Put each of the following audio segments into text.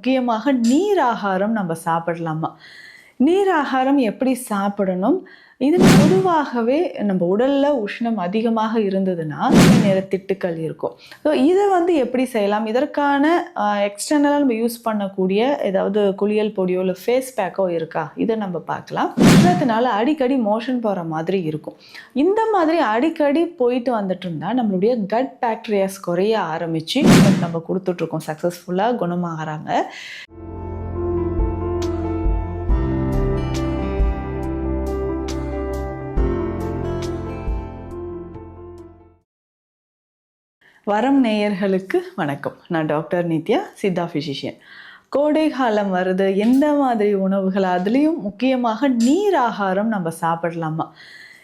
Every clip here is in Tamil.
முக்கியமாக நீர் ஆகாரம் நம்ம சாப்பிடலாமா? நீர் ஆகாரம் எப்படி சாப்பிடணும்? இது பொதுவாகவே நம்ம உடலில் உஷ்ணம் அதிகமாக இருந்ததுன்னா நிற திட்டுக்கள் இருக்கும். ஸோ இதை வந்து எப்படி செய்யலாம்? இதற்கான எக்ஸ்டர்னலாக நம்ம யூஸ் பண்ணக்கூடிய ஏதாவது குளியல் பொடியோ இல்லை ஃபேஸ் பேக்கோ இருக்கா? இதை நம்ம பார்க்கலாம். உஷ்ணத்தினால அடிக்கடி மோஷன் போகிற மாதிரி இருக்கும். இந்த மாதிரி அடிக்கடி போயிட்டு வந்துட்டு இருந்தால் நம்மளுடைய கட் பேக்டீரியாஸ் குறைய ஆரம்பித்து நம்ம கொடுத்துட்ருக்கோம் சக்ஸஸ்ஃபுல்லாக குணமாகறாங்க. வரம் நேயர்களுக்கு வணக்கம். நான் டாக்டர் நித்யா சித்தா ஃபிசிஷியன் கோடை காலம் வருது எந்த மாதிரி உணவுகள் அதுலேயும் முக்கியமாக நீர் ஆகாரம் நம்ம சாப்பிடலாமா?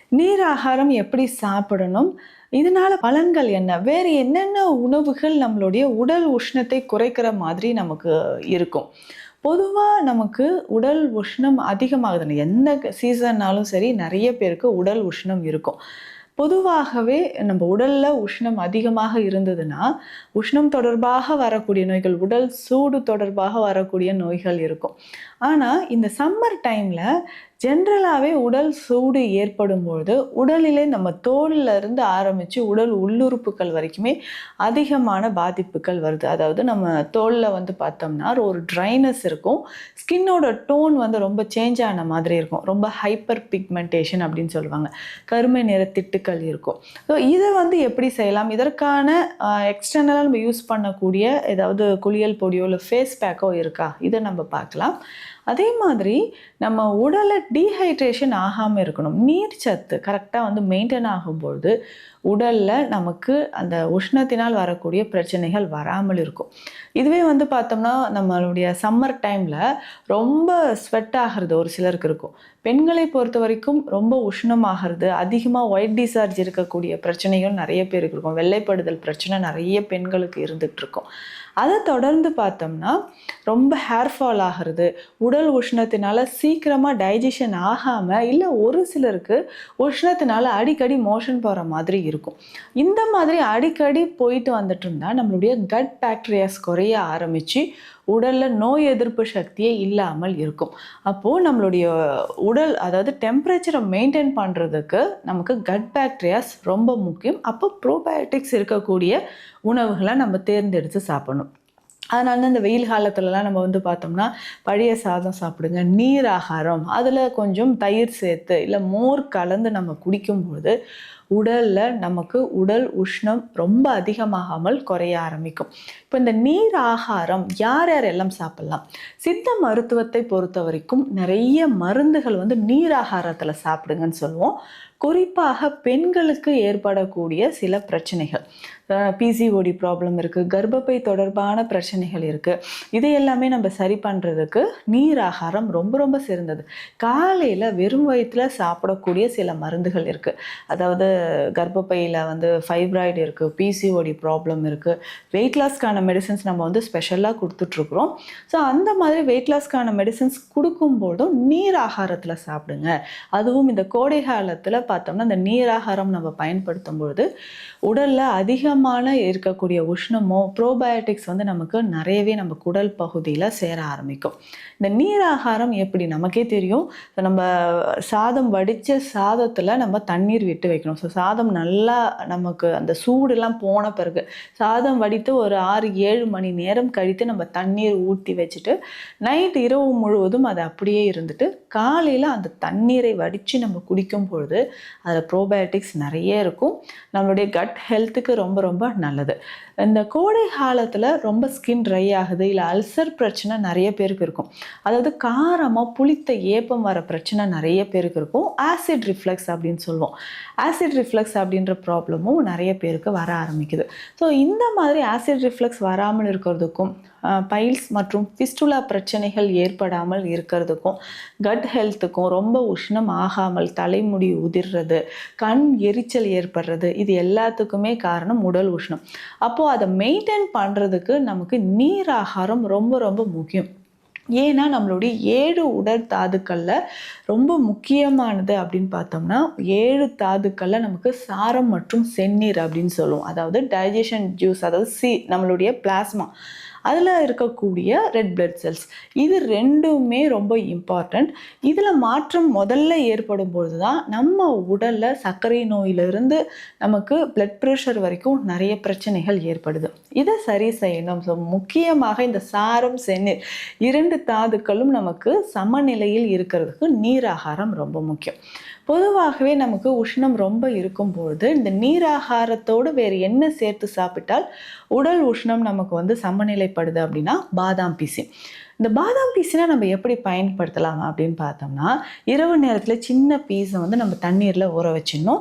நீர் ஆகாரம் எப்படி சாப்பிடணும்? இதனால பலன்கள் என்ன? வேறு என்னென்ன உணவுகள் நம்மளுடைய உடல் உஷ்ணத்தை குறைக்கிற மாதிரி நமக்கு இருக்கும்? பொதுவாக நமக்கு உடல் உஷ்ணம் அதிகமாகுதுன்னு எந்த சீசன்னாலும் சரி நிறைய பேருக்கு உடல் உஷ்ணம் இருக்கும். பொதுவாகவே நம்ம உடல்ல உஷ்ணம் அதிகமாக இருந்ததுன்னா உஷ்ணம் தொடர்பாக வரக்கூடிய நோய்கள் உடல் சூடு தொடர்பாக வரக்கூடிய நோய்கள் இருக்கும். ஆனால் இந்த சம்மர் டைமில் ஜென்ரலாகவே உடல் சூடு ஏற்படும் பொழுது உடலிலே நம்ம தோலில் இருந்து ஆரம்பித்து உடல் உள்ளுறுப்புகள் வரைக்குமே அதிகமான பாதிப்புகள் வருது. அதாவது நம்ம தோலில் வந்து பார்த்தோம்னா ஒரு ட்ரைனஸ் இருக்கும். ஸ்கின்னோட டோன் வந்து ரொம்ப சேஞ்ச் ஆன மாதிரி இருக்கும். ரொம்ப ஹைப்பர் பிக்மெண்டேஷன் அப்படின்னு சொல்லுவாங்க. கருமை நிற திட்டுக்கள் இருக்கும். ஸோ இதை வந்து எப்படி செய்யலாம்? இதற்கான எக்ஸ்டர்னலாக நம்ம யூஸ் பண்ணக்கூடிய ஏதாவது குளியல் பொடியோ இல்லை ஃபேஸ் பேக்கோ இருக்கா? இதை நம்ம பார்க்கலாம். அதே மாதிரி நம்ம உடலை டீஹைட்ரேஷன் ஆகாமல் இருக்கணும். நீர் சத்து கரெக்டாக வந்து மெயின்டைன் ஆகும்பொழுது உடலில் நமக்கு அந்த உஷ்ணத்தினால் வரக்கூடிய பிரச்சனைகள் வராமல் இருக்கும். இதுவே வந்து பார்த்தோம்னா நம்மளுடைய சம்மர் டைமில் ரொம்ப ஸ்வெட் ஆகிறது ஒரு சிலருக்கு இருக்கும். பெண்களை பொறுத்த வரைக்கும் ரொம்ப உஷ்ணமாகிறது அதிகமாக ஒயிட் டிசார்ஜ் இருக்கக்கூடிய பிரச்சனைகள் நிறைய பேருக்கு இருக்கும். வெள்ளைப்படுதல் பிரச்சனை நிறைய பெண்களுக்கு இருந்துகிட்டு இருக்கும். அதை தொடர்ந்து பார்த்தோம்னா ரொம்ப ஹேர் ஃபால் ஆகிறது உடல் உஷ்ணத்தினால சீக்கிரமாக டைஜஷன் ஆகாமல் இல்லை ஒரு சிலருக்கு உஷ்ணத்தினால அடிக்கடி மோஷன் போகிற மாதிரி இருக்கும். இருக்கும். இந்த மாதிரி அடிக்கடி போயிட்டு வந்துட்டு இருந்தால் நம்மளுடைய கட் பாக்டீரியாஸ் குறைய ஆரம்பித்து உடலில் நோய் எதிர்ப்பு சக்தியே இல்லாமல் இருக்கும். அப்போது நம்மளுடைய உடல் அதாவது டெம்பரேச்சரை மெயின்டைன் பண்ணுறதுக்கு நமக்கு கட் பாக்டீரியாஸ் ரொம்ப முக்கியம். அப்போ ப்ரோபயோட்டிக்ஸ் இருக்கக்கூடிய உணவுகளை நம்ம தேர்ந்தெடுத்து சாப்பிடணும். அதனால தான் இந்த வெயில் காலத்துலலாம் நம்ம வந்து பார்த்தோம்னா பழைய சாதம் சாப்பிடுங்க நீர் ஆகாரம் அதில் கொஞ்சம் தயிர் சேர்த்து இல்லை மோர் கலந்து நம்ம குடிக்கும்போது உடலில் நமக்கு உடல் உஷ்ணம் ரொம்ப அதிகமாகாமல் குறைய ஆரம்பிக்கும். இப்போ இந்த நீர் ஆகாரம் யார் யார் எல்லாம் சாப்பிட்லாம்? சித்த மருத்துவத்தை பொறுத்த வரைக்கும் நிறைய மருந்துகள் வந்து நீர் ஆகாரத்தில் சாப்பிடுங்கன்னு சொல்லுவோம். குறிப்பாக பெண்களுக்கு ஏற்படக்கூடிய சில பிரச்சனைகள். பிசிஓடி ப்ராப்ளம் இருக்குது கர்ப்பப்பை தொடர்பான பிரச்சனைகள் இருக்குது இது எல்லாமே நம்ம சரி பண்ணுறதுக்கு நீர் ஆகாரம் ரொம்ப ரொம்ப சிறந்தது. காலையில் வெறும் வயிற்றில் சாப்பிடக்கூடிய சில மருந்துகள் இருக்குது அதாவது கர்ப்பப்பையில் வந்து ஃபைப்ராய்டு இருக்குது பிசிஓடி ப்ராப்ளம் இருக்குது வெயிட் லாஸ்க்கான மெடிசன்ஸ் நம்ம வந்து ஸ்பெஷலாக கொடுத்துட்ருக்குறோம். ஸோ அந்த மாதிரி வெயிட் லாஸ்க்கான மெடிசன்ஸ் கொடுக்கும்போதும் நீர் ஆகாரத்தில் சாப்பிடுங்க. அதுவும் இந்த கோடை காலத்தில் பார்த்தோம்னா இந்த நீர் ஆகாரம் நம்ம பயன்படுத்தும் பொழுது உடலில் அதிகமான இருக்கக்கூடிய உஷ்ணமோ ப்ரோபயோட்டிக்ஸ் வந்து நமக்கு நிறையவே நம்ம குடல் பகுதியில் சேர ஆரம்பிக்கும். இந்த நீர் ஆகாரம் எப்படி நமக்கே தெரியும். இப்போ நம்ம சாதம் வடித்த சாதத்தில் நம்ம தண்ணீர் விட்டு வைக்கணும். ஸோ சாதம் நல்லா நமக்கு அந்த சூடெல்லாம் போன பிறகு சாதம் வடித்து ஒரு ஆறு ஏழு மணி நேரம் கழித்து நம்ம தண்ணீர் ஊற்றி வச்சுட்டு நைட் இரவு முழுவதும் அது அப்படியே இருந்துட்டு காலையில் அந்த தண்ணீரை வடித்து நம்ம குடிக்கும் பொழுது அதில் ப்ரோபயோட்டிக்ஸ் நிறைய இருக்கும். நம்மளுடைய கட் ஹெல்த்துக்கு ரொம்ப ரொம்ப நல்லது. இந்த கோடை காலத்தில் ரொம்ப ஸ்கின் ட்ரை ஆகுது இல்லை அல்சர் பிரச்சனை நிறைய பேருக்கு இருக்கும். அதாவது காரமாக புளித்த ஏப்பம் வர பிரச்சனை நிறைய பேருக்கு இருக்கும். ஆசிட் ரிஃப்ளெக்ஸ் அப்படின்னு சொல்லுவோம். ஆசிட் ரிஃப்ளெக்ஸ் அப்படின்ற ப்ராப்ளமும் நிறைய பேருக்கு வர ஆரம்பிக்குது. ஸோ இந்த மாதிரி ஆசிட் ரிஃப்ளெக்ஸ் வராமல் இருக்கிறதுக்கும் பைல்ஸ் மற்றும் ஃபிஸ்டுலா பிரச்சனைகள் ஏற்படாமல் இருக்கிறதுக்கும் கட் ஹெல்த்துக்கும் ரொம்ப உஷ்ணம் ஆகாமல் தலைமுடி உதிர்றது கண் எரிச்சல் ஏற்படுறது இது எல்லாத்துக்குமே காரணம் உடல் உஷ்ணம். அப்போது அதை மெயின்டைன் பண்ணுறதுக்கு நமக்கு நீர் ஆகாரம் ரொம்ப ரொம்ப முக்கியம். ஏன்னா நம்மளுடைய ஏழு உடல் தாதுக்களில் ரொம்ப முக்கியமானது அப்படின்னு பார்த்தோம்னா ஏழு தாதுக்களில் நமக்கு சாரம் மற்றும் செந்நீர் அப்படின்னு சொல்லுவோம். அதாவது டைஜஷன் ஜூஸ் அதாவது சி நம்மளுடைய பிளாஸ்மா அதில் இருக்கக்கூடிய ரெட் பிளட் செல்ஸ் இது ரெண்டுமே ரொம்ப இம்பார்ட்டண்ட் இதில் மாற்றம் முதல்ல ஏற்படும் பொழுது தான் நம்ம உடலில் சர்க்கரை நோயிலிருந்து நமக்கு பிளட் ப்ரெஷர் வரைக்கும் நிறைய பிரச்சனைகள் ஏற்படுது. இதை சரி செய்யணும். ஸோ முக்கியமாக இந்த சாரம் செந்நீர் இரண்டு தாதுக்களும் நமக்கு சமநிலையில் இருக்கிறதுக்கு நீராகாரம் ரொம்ப முக்கியம். பொதுவாகவே நமக்கு உஷ்ணம் ரொம்ப இருக்கும்பொழுது இந்த நீராகாரத்தோடு வேறு என்ன சேர்த்து சாப்பிட்டால் உடல் உஷ்ணம் நமக்கு வந்து சமநிலைப்படுது அப்படின்னா பாதாம் பிசின் இந்த பாதாம் பீஸினை நம்ம எப்படி பயன்படுத்தலாம் அப்படின்னு பார்த்தோம்னா இரவு நேரத்தில் சின்ன பீஸை வந்து நம்ம தண்ணீரில் ஊற வச்சிடணும்.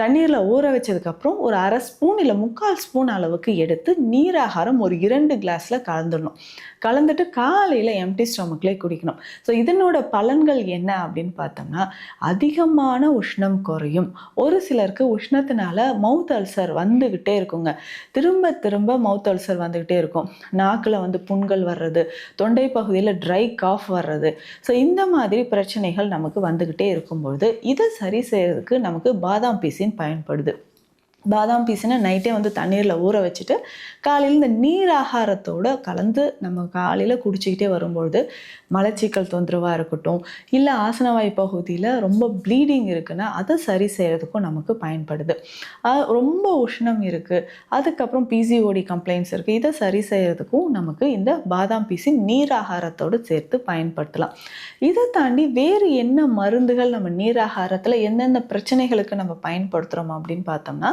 தண்ணீரில் ஊற வச்சதுக்கப்புறம் ஒரு அரை ஸ்பூன் இல்லை முக்கால் ஸ்பூன் அளவுக்கு எடுத்து நீராகாரம் ஒரு இரண்டு கிளாஸில் கலந்துடணும். கலந்துட்டு காலையில் எம்டி ஸ்டொமக்லேயே குடிக்கணும். ஸோ இதனோட பலன்கள் என்ன அப்படின்னு பார்த்தோம்னா அதிகமான உஷ்ணம் குறையும். ஒரு சிலருக்கு உஷ்ணத்தினால மவுத் அல்சர் வந்துக்கிட்டே இருக்குங்க. திரும்ப திரும்ப மவுத் அல்சர் வந்துக்கிட்டே இருக்கும். நாக்கில் வந்து புண்கள் வர்றது தொண்டை பகுதியில் ட்ரை காஃப் வர்றது. ஸோ இந்த மாதிரி பிரச்சனைகள் நமக்கு வந்துக்கிட்டே இருக்கும்பொழுது இதை சரி செய்யறதுக்கு நமக்கு பாதாம் பீசின் பயன்படுது. பாதாம் பீஸினை நைட்டே வந்து தண்ணீரில் ஊற வச்சுட்டு காலையில் இந்த நீர் ஆகாரத்தோடு கலந்து நம்ம காலையில் குடிச்சிக்கிட்டே வரும்பொழுது மலச்சிக்கல் தொந்தரவாக இருக்கட்டும் இல்லை ஆசனவாய் பகுதியில் ரொம்ப ப்ளீடிங் இருக்குன்னா அதை சரி செய்கிறதுக்கும் நமக்கு பயன்படுது. ரொம்ப உஷ்ணம் இருக்குது அதுக்கப்புறம் பிசிஓடி கம்ப்ளைண்ட்ஸ் இருக்குது இதை சரி செய்கிறதுக்கும் நமக்கு இந்த பாதாம் பீஸி நீர் ஆகாரத்தோடு சேர்த்து பயன்படுத்தலாம். இதை தாண்டி வேறு என்ன மருந்துகள் நம்ம நீர் ஆகாரத்தில் எந்தெந்த பிரச்சனைகளுக்கு நம்ம பயன்படுத்துகிறோம் அப்படின்னு பார்த்தோம்னா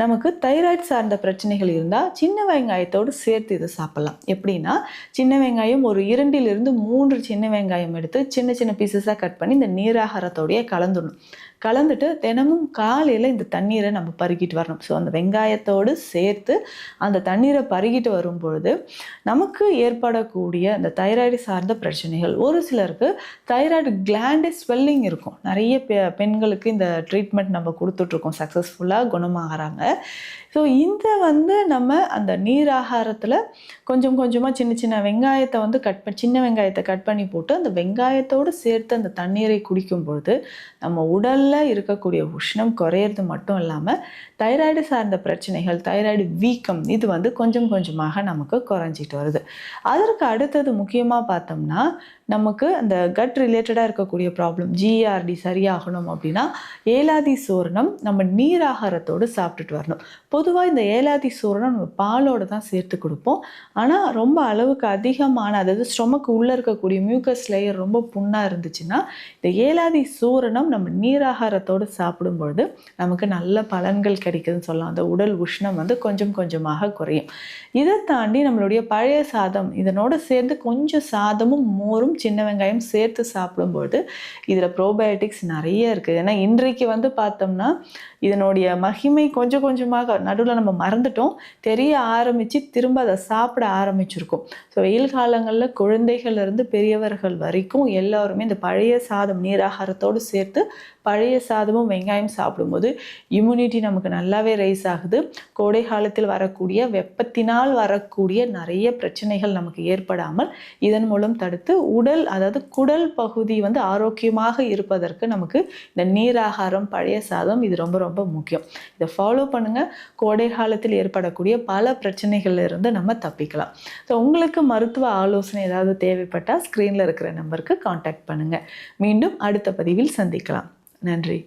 நமக்கு தைராய்டு சார்ந்த பிரச்சனைகள் இருந்தால் சின்ன வெங்காயத்தோடு சேர்த்து இதை சாப்பிட்லாம். எப்படின்னா சின்ன வெங்காயம் ஒரு இரண்டிலிருந்து மூன்று சின்ன வெங்காயம் எடுத்து சின்ன சின்ன பீசஸாக கட் பண்ணி இந்த நீராகாரத்தோடையே கலந்துடணும். கலந்துட்டு தினமும் காலையில் இந்த தண்ணீரை நம்ம பருகிட்டு வரணும். ஸோ அந்த வெங்காயத்தோடு சேர்த்து அந்த தண்ணீரை பருகிட்டு வரும் பொழுது நமக்கு ஏற்படக்கூடிய அந்த தைராய்டு சார்ந்த பிரச்சனைகள். ஒரு சிலருக்கு தைராய்டு கிளாண்டு ஸ்வெல்லிங் இருக்கும். நிறைய பெ பெண்களுக்கு இந்த ட்ரீட்மெண்ட் நம்ம கொடுத்துட்ருக்கோம் சக்ஸஸ்ஃபுல்லாக குணமாகறாங்க. ஸோ இந்த வந்து நம்ம அந்த நீர் ஆகாரத்தில் கொஞ்சம் கொஞ்சமாக சின்ன சின்ன வெங்காயத்தை வந்து கட் பண்ணி சின்ன வெங்காயத்தை கட் பண்ணி போட்டு அந்த வெங்காயத்தோடு சேர்த்து அந்த தண்ணீரை குடிக்கும் பொழுது நம்ம உடலில் இருக்கக்கூடிய உஷ்ணம் குறையிறது மட்டும் இல்லாமல் தைராய்டு சார்ந்த பிரச்சனைகள் தைராய்டு வீக்கம் இது வந்து கொஞ்சம் கொஞ்சமாக நமக்கு குறைஞ்சிட்டு வருது. அதற்கு அடுத்தது முக்கியமாக பார்த்தோம்னா நமக்கு அந்த கட் ரிலேட்டடாக இருக்கக்கூடிய ப்ராப்ளம் ஜிஆர்டி சரியாகணும் அப்படின்னா ஏலாதி சோர்ணம் நம்ம நீராகாரத்தோடு சாப்பிட்டுட்டு வரணும். பொதுவாக இந்த ஏலாதி சூரணம் நம்ம பாலோடு தான் சேர்த்து கொடுப்போம். ஆனால் ரொம்ப அளவுக்கு அதிகமான அதாவது ஸ்டொமக்கு உள்ளே இருக்கக்கூடிய மியூக்கஸ் லேயர் ரொம்ப புண்ணாக இருந்துச்சுன்னா இந்த ஏலாதி சூரணம் நம்ம நீராகாரத்தோடு சாப்பிடும்பொழுது நமக்கு நல்ல பலன்கள் கிடைக்குதுன்னு சொல்லலாம். அந்த உடல் உஷ்ணம் வந்து கொஞ்சம் கொஞ்சமாக குறையும். இதை தாண்டி நம்மளுடைய பழைய சாதம் இதனோட சேர்ந்து கொஞ்சம் சாதமும் மோரும் சின்ன வெங்காயம் சேர்த்து சாப்பிடும்போது இதில் ப்ரோபயோட்டிக்ஸ் நிறைய இருக்குது ஏன்னா இன்றைக்கு வந்து பார்த்தோம்னா இதனுடைய மகிமை கொஞ்சம் கொஞ்சமாக நடுவில் நம்ம மறந்துட்டோம். தெரிய ஆரம்பித்து திரும்ப அதை சாப்பிட ஆரம்பிச்சிருக்கோம். ஸோ வெயில் காலங்களில் குழந்தைகள்லேருந்து பெரியவர்கள் வரைக்கும் எல்லாருமே இந்த பழைய சாதம் நீராகாரத்தோடு சேர்த்து பழைய சாதமும் வெங்காயம் சாப்பிடும்போது இம்யூனிட்டி நமக்கு நல்லாவே ரைஸ் ஆகுது. கோடை காலத்தில் வரக்கூடிய வெப்பத்தினால் வரக்கூடிய நிறைய பிரச்சனைகள் நமக்கு ஏற்படாமல் இதன் மூலம் தடுத்து உடல் அதாவது குடல் பகுதி வந்து ஆரோக்கியமாக இருப்பதற்கு நமக்கு இந்த நீராகாரம் பழைய சாதம் இது ரொம்ப ரொம்ப முக்கியம். இதை ஃபாலோ பண்ணுங்கள் கோடை காலத்தில் ஏற்படக்கூடிய பல பிரச்சனைகள்ல இருந்து நம்ம தப்பிக்கலாம். ஸோ உங்களுக்கு மருத்துவ ஆலோசனை ஏதாவது தேவைப்பட்டால் ஸ்க்ரீனில் இருக்கிற நம்பருக்கு காண்டாக்ட் பண்ணுங்கள் மீண்டும் அடுத்த பதிவில் சந்திக்கலாம். நன்றி.